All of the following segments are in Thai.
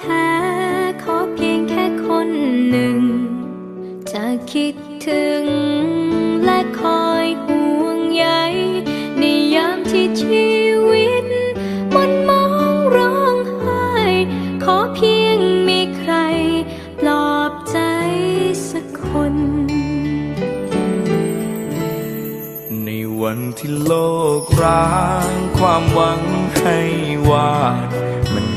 แท้ขอเพียงแค่คนหนึ่ง จะคิดถึงและคอยห่วงใยในยามที่ชีวิตมันมองร้องไห้ขอเพียงมีใครปลอบใจสักคน ในวันที่โลกร้างความหวังให้วาด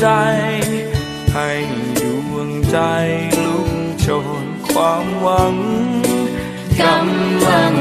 ใจ ให้ดวงใจลุกโชนความหวังกำลัง